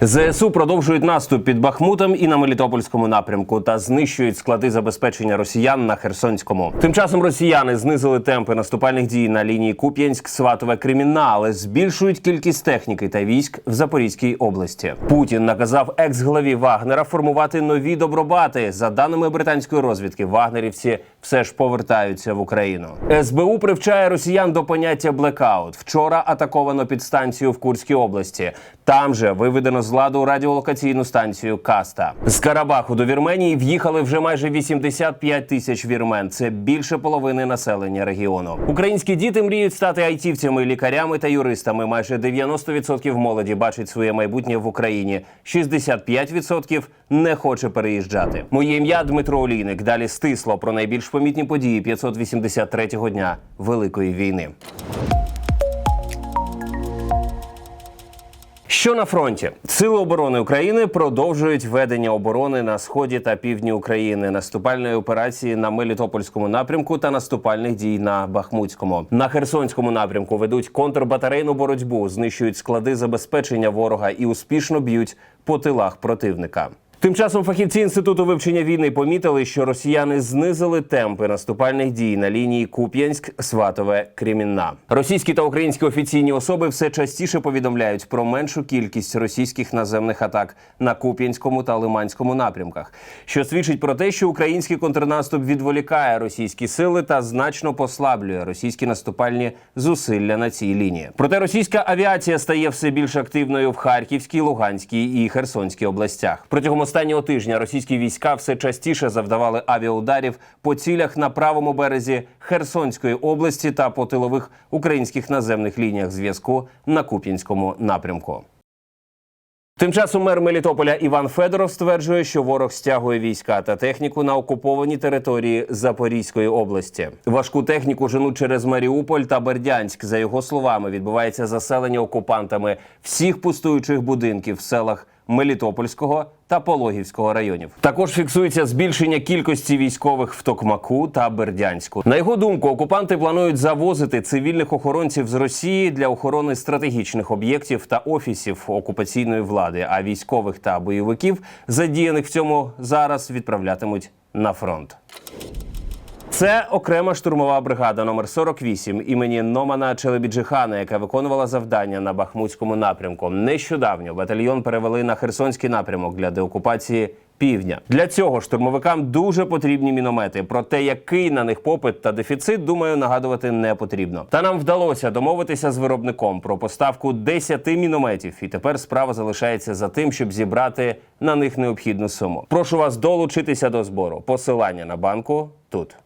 ЗСУ продовжують наступ під Бахмутом і на Мелітопольському напрямку та знищують склади забезпечення росіян на Херсонському. Тим часом росіяни знизили темпи наступальних дій на лінії Куп'янськ, Сватове, Кремінна, але збільшують кількість техніки та військ в Запорізькій області. Путін наказав екс-главі Вагнера формувати нові добробати. За даними британської розвідки, вагнерівці все ж повертаються в Україну. СБУ привчає росіян до поняття блекаут. Вчора атаковано підстанцію в Курській області. Там же виведено з ладу радіолокаційну станцію Каста. З Карабаху до Вірменії в'їхали вже майже 85 тисяч вірмен. Це більше половини населення регіону. Українські діти мріють стати айтівцями, лікарями та юристами. Майже 90% молоді бачить своє майбутнє в Україні. 65% не хоче переїжджати. Моє ім'я Дмитро Олійник. Далі стисло про найбільш помітні події 583-го дня Великої війни. Що на фронті? Сили оборони України продовжують ведення оборони на сході та півдні України, наступальної операції на Мелітопольському напрямку та наступальних дій на Бахмутському. На Херсонському напрямку ведуть контрбатарейну боротьбу, знищують склади забезпечення ворога і успішно б'ють по тилах противника. Тим часом фахівці інституту вивчення війни помітили, що росіяни знизили темпи наступальних дій на лінії Куп'янськ, Сватове, Кремінна. Російські та українські офіційні особи все частіше повідомляють про меншу кількість російських наземних атак на Куп'янському та Лиманському напрямках, що свідчить про те, що український контрнаступ відволікає російські сили та значно послаблює російські наступальні зусилля на цій лінії. Проте російська авіація стає все більш активною в Харківській, Луганській і Херсонській областях. Протягом останнього тижня російські війська все частіше завдавали авіаударів по цілях на правому березі Херсонської області та по тилових українських наземних лініях зв'язку на Куп'янському напрямку. Тим часом мер Мелітополя Іван Федоров стверджує, що ворог стягує війська та техніку на окуповані території Запорізької області. Важку техніку женуть через Маріуполь та Бердянськ. За його словами, відбувається заселення окупантами всіх пустуючих будинків в селах Мелітопольського та Пологівського районів. Також фіксується збільшення кількості військових в Токмаку та Бердянську. На його думку, окупанти планують завозити цивільних охоронців з Росії для охорони стратегічних об'єктів та офісів окупаційної влади. А військових та бойовиків, задіяних в цьому зараз, відправлятимуть на фронт. Це окрема штурмова бригада номер 48 імені Номана Челебіджихана, яка виконувала завдання на Бахмутському напрямку. Нещодавно батальйон перевели на Херсонський напрямок для деокупації півдня. Для цього штурмовикам дуже потрібні міномети. Про те, який на них попит та дефіцит, думаю, нагадувати не потрібно. Та нам вдалося домовитися з виробником про поставку 10 мінометів, і тепер справа залишається за тим, щоб зібрати на них необхідну суму. Прошу вас долучитися до збору. Посилання на банку тут.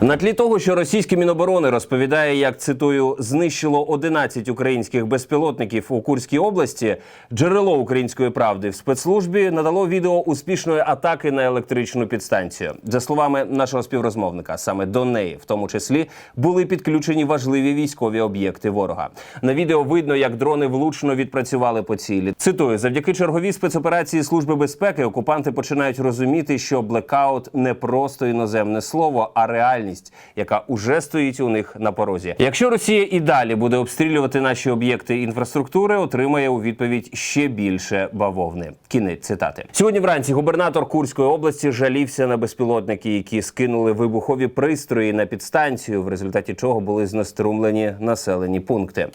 На тлі того, що російське міноборони розповідає, як цитую, знищило 11 українських безпілотників у Курській області. Джерело української правди в спецслужбі надало відео успішної атаки на електричну підстанцію. За словами нашого співрозмовника, саме до неї, в тому числі, були підключені важливі військові об'єкти ворога. На відео видно, як дрони влучно відпрацювали по цілі. Цитую, завдяки черговій спецоперації Служби безпеки окупанти починають розуміти, що блекаут не просто іноземне слово, а реальність, яка уже стоїть у них на порозі. Якщо Росія і далі буде обстрілювати наші об'єкти інфраструктури, отримає у відповідь ще більше бавовни. Кінець цитати сьогодні. Вранці губернатор Курської області жалівся на безпілотники, які скинули вибухові пристрої на підстанцію, в результаті чого були знеструмлені населені пункти.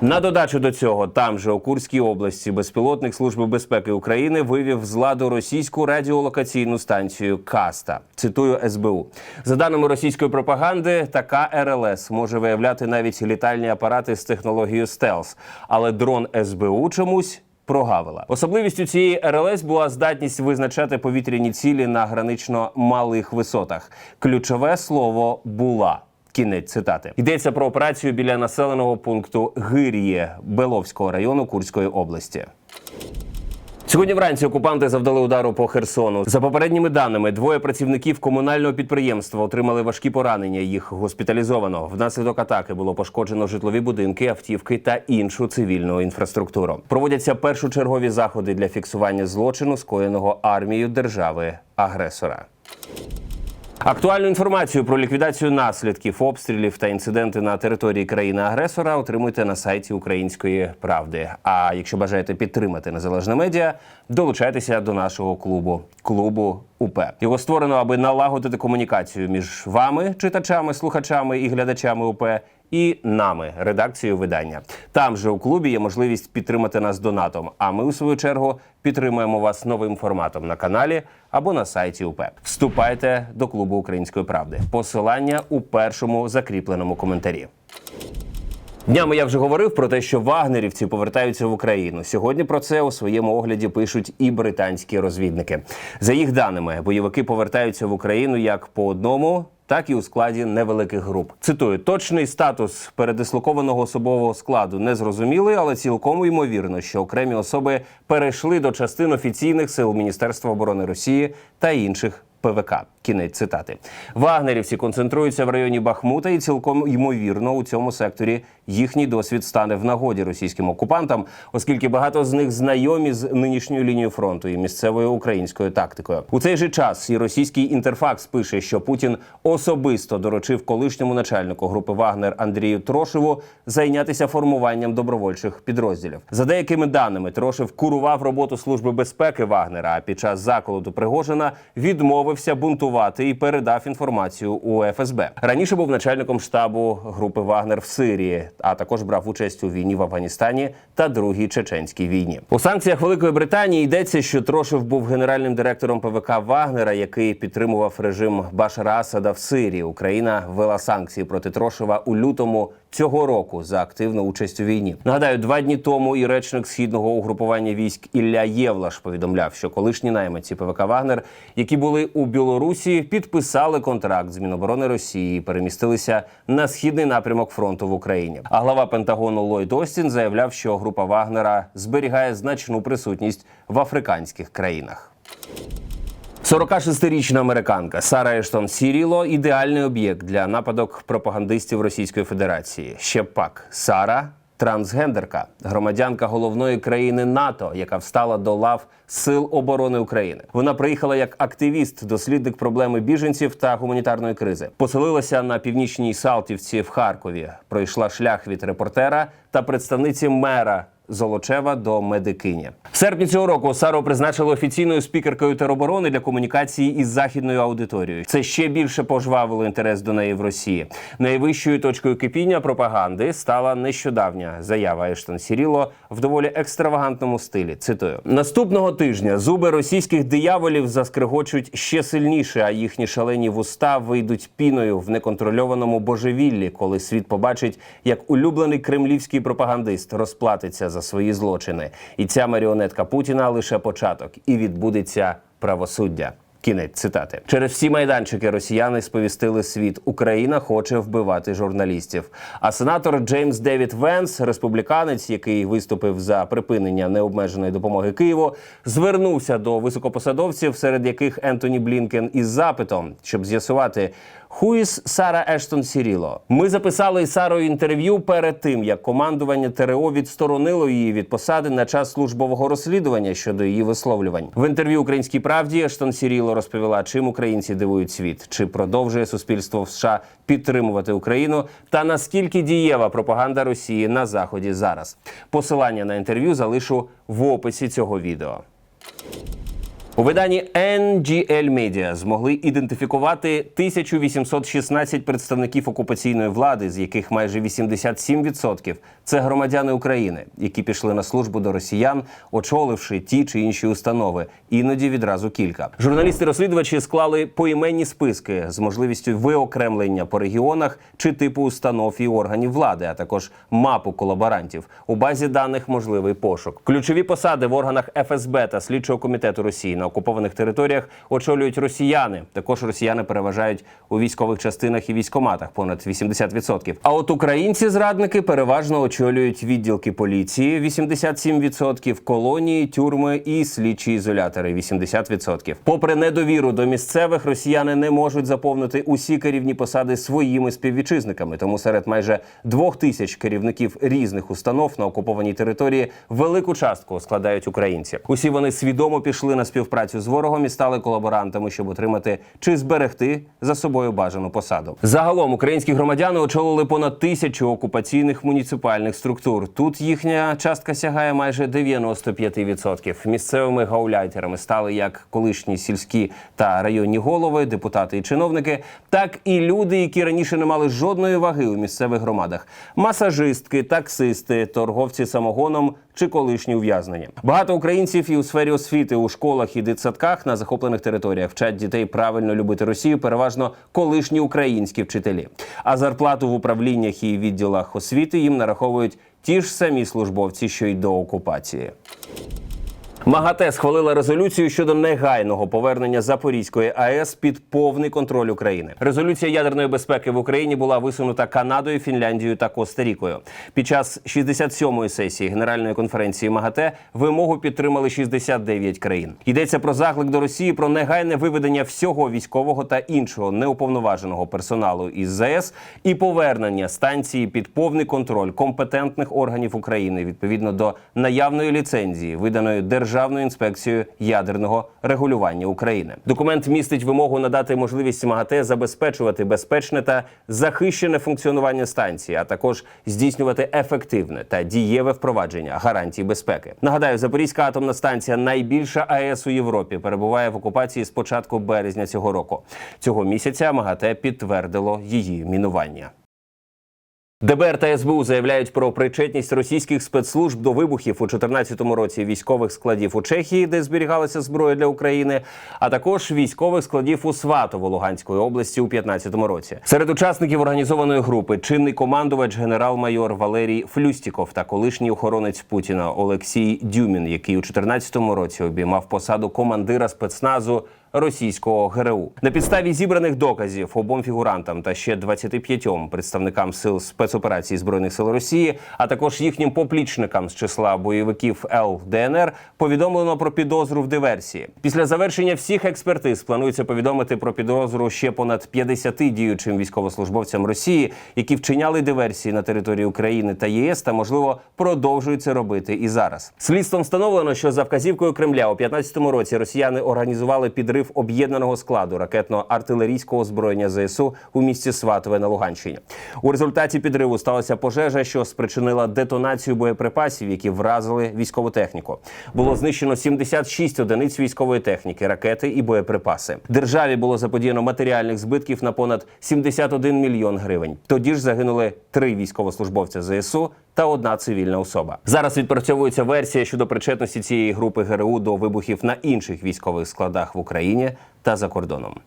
На додачу до цього, там же у Курській області безпілотник Служби безпеки України вивів з ладу російську радіолокаційну станцію Каста. Цитую СБУ. За даними російської пропаганди, така РЛС може виявляти навіть літальні апарати з технологією стелс, але дрон СБУ чомусь. Прогавила особливістю цієї РЛС була здатність визначати повітряні цілі на гранично малих висотах. Ключове слово була. Кінець цитати йдеться про операцію біля населеного пункту Гир'є Беловського району Курської області. Сьогодні вранці окупанти завдали удару по Херсону. За попередніми даними, двоє працівників комунального підприємства отримали важкі поранення. Їх госпіталізовано. Внаслідок атаки було пошкоджено житлові будинки, автівки та іншу цивільну інфраструктуру. Проводяться першочергові заходи для фіксування злочину, скоєного армією держави агресора. Актуальну інформацію про ліквідацію наслідків обстрілів та інциденти на території країни-агресора отримуйте на сайті Української правди. А якщо бажаєте підтримати незалежне медіа, долучайтеся до нашого клубу клубу УП. Його створено, аби налагодити комунікацію між вами, читачами, слухачами і глядачами УП. І нами, редакцією видання. Там же у клубі є можливість підтримати нас донатом. А ми, у свою чергу, підтримуємо вас новим форматом на каналі або на сайті УП. Вступайте до клубу Української правди. Посилання у першому закріпленому коментарі. Днями я вже говорив про те, що вагнерівці повертаються в Україну. Сьогодні про це у своєму огляді пишуть і британські розвідники. За їх даними, бойовики повертаються в Україну як по одному. Так і у складі невеликих груп. Цитую, точний статус передислокованого особового складу не зрозумілий, але цілком ймовірно, що окремі особи перейшли до частин офіційних сил Міністерства оборони Росії та інших ПВК. Кінець цитати. Вагнерівці концентруються в районі Бахмута, і цілком ймовірно у цьому секторі їхній досвід стане в нагоді російським окупантам, оскільки багато з них знайомі з нинішньою лінією фронту і місцевою українською тактикою. У цей же час і російський інтерфакс пише, що Путін особисто доручив колишньому начальнику групи Вагнер Андрію Трошеву зайнятися формуванням добровольчих підрозділів. За деякими даними, Трошев курував роботу служби безпеки Вагнера. А під час заколоту Пригожина відмовився бунтувати і передав інформацію у ФСБ. Раніше був начальником штабу групи Вагнер в Сирії, а також брав участь у війні в Афганістані та другій чеченській війні. У санкціях Великої Британії йдеться, що Трошев був генеральним директором ПВК Вагнера, який підтримував режим Башара Асада в Сирії. Україна ввела санкції проти Трошева у лютому цього року за активну участь у війні. Нагадаю, два дні тому і речник східного угрупування військ Ілля Євлаш повідомляв, що колишні найманці ПВК Вагнер, які були у Білорусі, підписали контракт з Міноборони Росії, і перемістилися на східний напрямок фронту в Україні. А глава Пентагону Ллойд Остін заявляв, що група Вагнера зберігає значну присутність в африканських країнах. 46-річна американка Сара Ештон Сіріло ідеальний об'єкт для нападок пропагандистів Російської Федерації. Ще пак Сара трансгендерка, громадянка головної країни НАТО, яка встала до лав Сил оборони України. Вона приїхала як активіст, дослідник проблеми біженців та гуманітарної кризи. Поселилася на північній Салтівці в Харкові. Пройшла шлях від репортера та представниці мера. Золочева до медикині в серпні цього року Сару призначили офіційною спікеркою тероборони для комунікації із західною аудиторією. Це ще більше пожвавило інтерес до неї в Росії. Найвищою точкою кипіння пропаганди стала нещодавня заява Ештон Сіріло в доволі екстравагантному стилі. Цитую наступного тижня зуби російських дияволів заскрегочуть ще сильніше, а їхні шалені вуста вийдуть піною в неконтрольованому божевіллі, коли світ побачить, як улюблений кремлівський пропагандист розплатиться за свої злочини. І ця маріонетка Путіна лише початок, і відбудеться правосуддя. Кінець цитати через всі майданчики росіяни сповістили світ. Україна хоче вбивати журналістів. А сенатор Джеймс Девід Венс, республіканець, який виступив за припинення необмеженої допомоги Києву, звернувся до високопосадовців, серед яких Ентоні Блінкен із запитом, щоб з'ясувати. Хуїс Сара Ештон Сіріло. Ми записали із Сарою інтерв'ю перед тим, як командування ТРО відсторонило її від посади на час службового розслідування щодо її висловлювань. В інтерв'ю Українській правді Ештон Сіріло розповіла, чим українці дивують світ, чи продовжує суспільство в США підтримувати Україну, та наскільки дієва пропаганда Росії на заході зараз. Посилання на інтерв'ю залишу в описі цього відео. У виданні NGL Media змогли ідентифікувати 1816 представників окупаційної влади, з яких майже 87% – це громадяни України, які пішли на службу до росіян, очоливши ті чи інші установи, іноді відразу кілька. Журналісти-розслідувачі склали поіменні списки з можливістю виокремлення по регіонах чи типу установ і органів влади, а також мапу колаборантів. У базі даних можливий пошук. Ключові посади в органах ФСБ та слідчого комітету Росії на окупованих територіях очолюють росіяни. Також росіяни переважають у військових частинах і військоматах понад 80%. А от українці зрадники переважно очолюють відділки поліції 87%, колонії, тюрми і слідчі ізолятори 80%. Попри недовіру до місцевих, росіяни не можуть заповнити усі керівні посади своїми співвітчизниками. Тому серед майже двох тисяч керівників різних установ на окупованій території велику частку складають українці. Усі вони свідомо пішли на співпрацю співпрацю з ворогом і стали колаборантами, щоб отримати чи зберегти за собою бажану посаду. Загалом українські громадяни очолили понад тисячу окупаційних муніципальних структур. Тут їхня частка сягає майже 95%. Місцевими гауляйтерами стали як колишні сільські та районні голови, депутати і чиновники, так і люди, які раніше не мали жодної ваги у місцевих громадах: масажистки, таксисти, торговці самогоном чи колишні ув'язнення. Багато українців і у сфері освіти у школах і дитсадках на захоплених територіях вчать дітей правильно любити Росію, переважно колишні українські вчителі. А зарплату в управліннях і відділах освіти їм нараховують ті ж самі службовці, що й до окупації. МАГАТЕ схвалила резолюцію щодо негайного повернення Запорізької АЕС під повний контроль України. Резолюція ядерної безпеки в Україні була висунута Канадою, Фінляндією та Коста-Рікою. Під час 67-ї сесії Генеральної конференції МАГАТЕ вимогу підтримали 69 країн. Йдеться про заклик до Росії про негайне виведення всього військового та іншого неуповноваженого персоналу із ЗАЕС і повернення станції під повний контроль компетентних органів України відповідно до наявної ліцензії, виданої Державною інспекцією ядерного регулювання України. Документ містить вимогу надати можливість МАГАТЕ забезпечувати безпечне та захищене функціонування станції, а також здійснювати ефективне та дієве впровадження гарантій безпеки. Нагадаю, Запорізька атомна станція найбільша АЕС у Європі перебуває в окупації з початку березня цього року. Цього місяця МАГАТЕ підтвердило її мінування. ДБР та СБУ заявляють про причетність російських спецслужб до вибухів у 2014 році військових складів у Чехії, де зберігалася зброя для України, а також військових складів у Сватово Луганської області у 2015 році. Серед учасників організованої групи чинний командувач генерал-майор Валерій Флюстіков та колишній охоронець Путіна Олексій Дюмін, який у 2014 році обіймав посаду командира спецназу російського ГРУ на підставі зібраних доказів обом фігурантам та ще 25 представникам сил спецоперацій збройних сил Росії, а також їхнім поплічникам з числа бойовиків ЛДНР повідомлено про підозру в диверсії. Після завершення всіх експертиз планується повідомити про підозру ще понад 50 діючим військовослужбовцям Росії, які вчиняли диверсії на території України та єС, та можливо продовжують це робити і зараз. Слідством встановлено, що за вказівкою Кремля у 2015 році росіяни організували підрив об'єднаного складу ракетно-артилерійського озброєння ЗСУ у місті Сватове на Луганщині. У результаті підриву сталася пожежа, що спричинила детонацію боєприпасів, які вразили військову техніку. Було знищено 76 одиниць військової техніки, ракети і боєприпаси. Державі було заподіяно матеріальних збитків на понад 71 мільйон гривень. Тоді ж загинули три військовослужбовця ЗСУ та одна цивільна особа. Зараз відпрацьовується версія щодо причетності цієї групи ГРУ до вибухів на інших військових складах в Україні та за кордоном.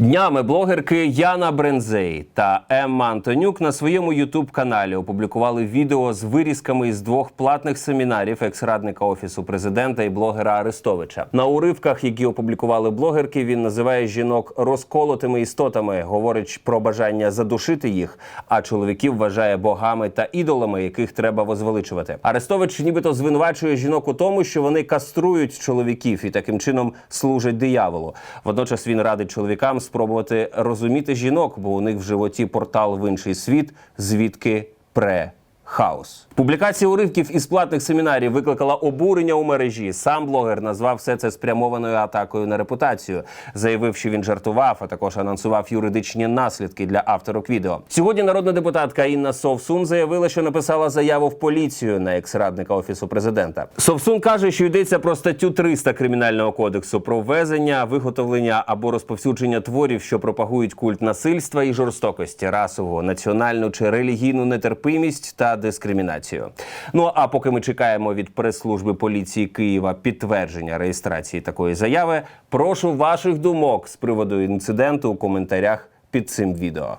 Днями блогерки Яна Брензей та Емма Антонюк на своєму ютуб каналі опублікували відео з вирізками із двох платних семінарів екс-радника офісу президента і блогера Арестовича. На уривках, які опублікували блогерки, він називає жінок розколотими істотами, говорить про бажання задушити їх. А чоловіків вважає богами та ідолами, яких треба возвеличувати. Арестович нібито звинувачує жінок у тому, що вони каструють чоловіків і таким чином служать дияволу. Водночас він радить чоловікам спробувати розуміти жінок, бо у них в животі портал в інший світ, звідки пре. Хаос публікація уривків із платних семінарів викликала обурення у мережі. Сам блогер назвав все це спрямованою атакою на репутацію, заявив, що він жартував, а також анонсував юридичні наслідки для авторок відео. Сьогодні народна депутатка Інна Совсун заявила, що написала заяву в поліцію на екс-радника офісу президента. Совсун каже, що йдеться про статтю 300 кримінального кодексу про ввезення, виготовлення або розповсюдження творів, що пропагують культ насильства і жорстокості, расову, національну чи релігійну нетерпимість та дискримінацію. Ну а поки ми чекаємо від прес-служби поліції Києва підтвердження реєстрації такої заяви, прошу ваших думок з приводу інциденту у коментарях під цим відео.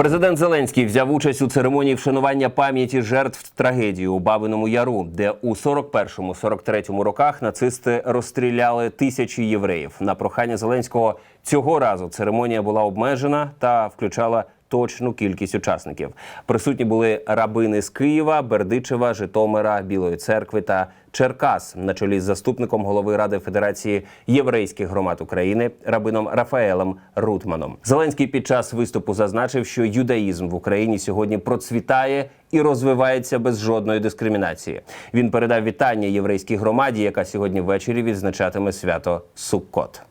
Президент Зеленський взяв участь у церемонії вшанування пам'яті жертв трагедії у Бабиному Яру, де у 41-43 роках нацисти розстріляли тисячі євреїв. На прохання Зеленського цього разу церемонія була обмежена та включала точну кількість учасників. Присутні були рабини з Києва, Бердичева, Житомира, Білої церкви та Черкас на чолі з заступником голови Ради Федерації єврейських громад України рабином Рафаелем Рутманом. Зеленський під час виступу зазначив, що юдаїзм в Україні сьогодні процвітає і розвивається без жодної дискримінації. Він передав вітання єврейській громаді, яка сьогодні ввечері відзначатиме свято Суккот.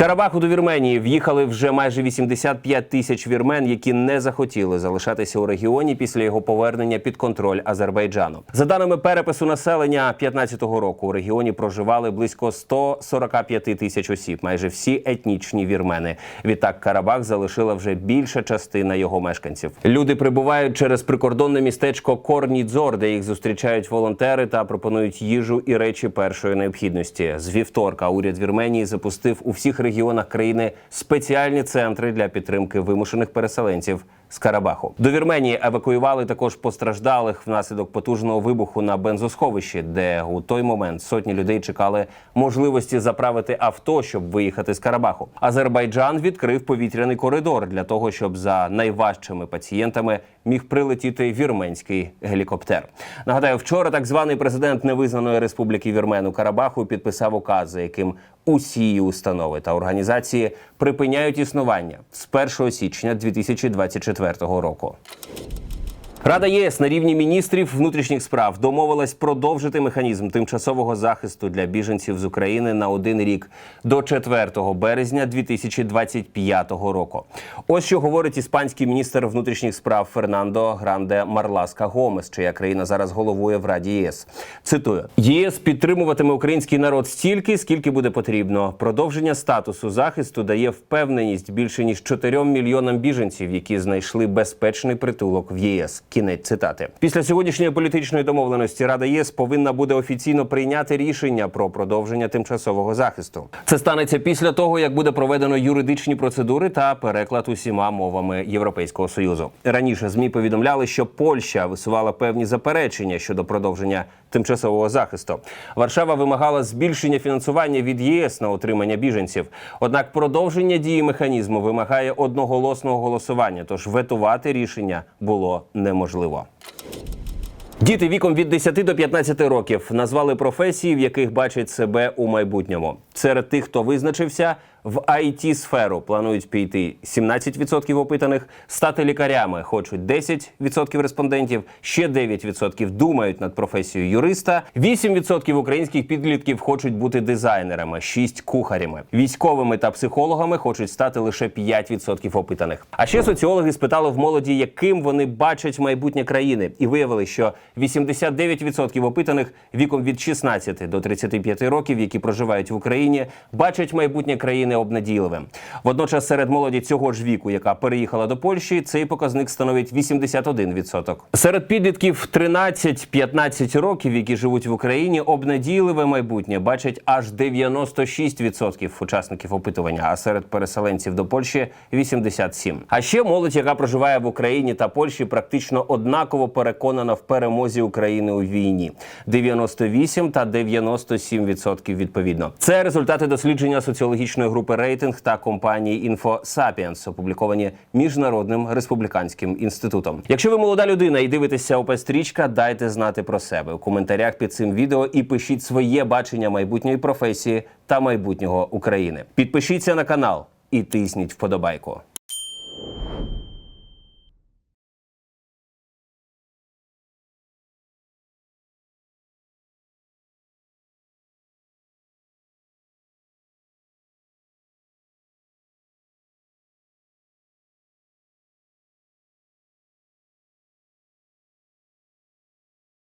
Карабаху до Вірменії в'їхали вже майже 85 тисяч вірмен, які не захотіли залишатися у регіоні після його повернення під контроль Азербайджану. За даними перепису населення 2015 року, у регіоні проживали близько 145 тисяч осіб, майже всі етнічні вірмени. Відтак Карабах залишила вже більша частина його мешканців. Люди прибувають через прикордонне містечко Корнідзор, де їх зустрічають волонтери та пропонують їжу і речі першої необхідності. З вівторка уряд Вірменії запустив у всіх регіонах країни спеціальні центри для підтримки вимушених переселенців з Карабаху. До Вірменії евакуювали також постраждалих внаслідок потужного вибуху на бензосховищі, де у той момент сотні людей чекали можливості заправити авто, щоб виїхати з Карабаху. Азербайджан відкрив повітряний коридор для того, щоб за найважчими пацієнтами міг прилетіти вірменський гелікоптер. Нагадаю, вчора так званий президент невизнаної республіки Вірмен у Карабаху підписав указ, яким усі установи та організації припиняють існування з 1 січня 2024 року. Рада ЄС на рівні міністрів внутрішніх справ домовилась продовжити механізм тимчасового захисту для біженців з України на один рік до 4 березня 2025 року. Ось що говорить іспанський міністр внутрішніх справ Фернандо Гранде Марласка Гомес, чия країна зараз головує в Раді ЄС. Цитую: ЄС підтримуватиме український народ стільки, скільки буде потрібно. Продовження статусу захисту дає впевненість більше ніж 4 мільйонам біженців, які знайшли безпечний притулок в ЄС. Кінець цитати. Після сьогоднішньої політичної домовленості Рада ЄС повинна буде офіційно прийняти рішення про продовження тимчасового захисту. Це станеться після того, як буде проведено юридичні процедури та переклад усіма мовами Європейського союзу. Раніше змі повідомляли, що Польща висувала певні заперечення щодо продовження тимчасового захисту. Варшава вимагала збільшення фінансування від ЄС на отримання біженців. Однак продовження дії механізму вимагає одноголосного голосування, тож ветувати рішення було неможливо. Діти віком від 10 до 15 років назвали професії, в яких бачать себе у майбутньому. Серед тих, хто визначився, в it сферу планують піти 17% опитаних, стати лікарями хочуть 10% респондентів, ще 9% думають над професією юриста, 8% українських підлітків хочуть бути дизайнерами, 6 кухарями, військовими та психологами хочуть стати лише 5% опитаних. А ще соціологи спитали в молоді, яким вони бачать майбутнє країни, і виявили, що 89% опитаних віком від 16 до 35 років, які проживають в Україні, бачать майбутнє країни обнадійливим. Водночас серед молоді цього ж віку, яка переїхала до Польщі, цей показник становить 81%. Серед підлітків 13-15 років, які живуть в Україні, обнадійливе майбутнє бачать аж 96% учасників опитування, а серед переселенців до Польщі 87%. А ще молодь, яка проживає в Україні та Польщі, практично однаково переконана в перемозі України у війні 98 та 97% відповідно. Це результати дослідження соціологічної групи рейтинг та компанії InfoSapiens, опубліковані міжнародним республіканським інститутом. Якщо ви молода людина і дивитеся ОП-стрічка, дайте знати про себе у коментарях під цим відео і пишіть своє бачення майбутньої професії та майбутнього України. Підпишіться на канал і тисніть вподобайку.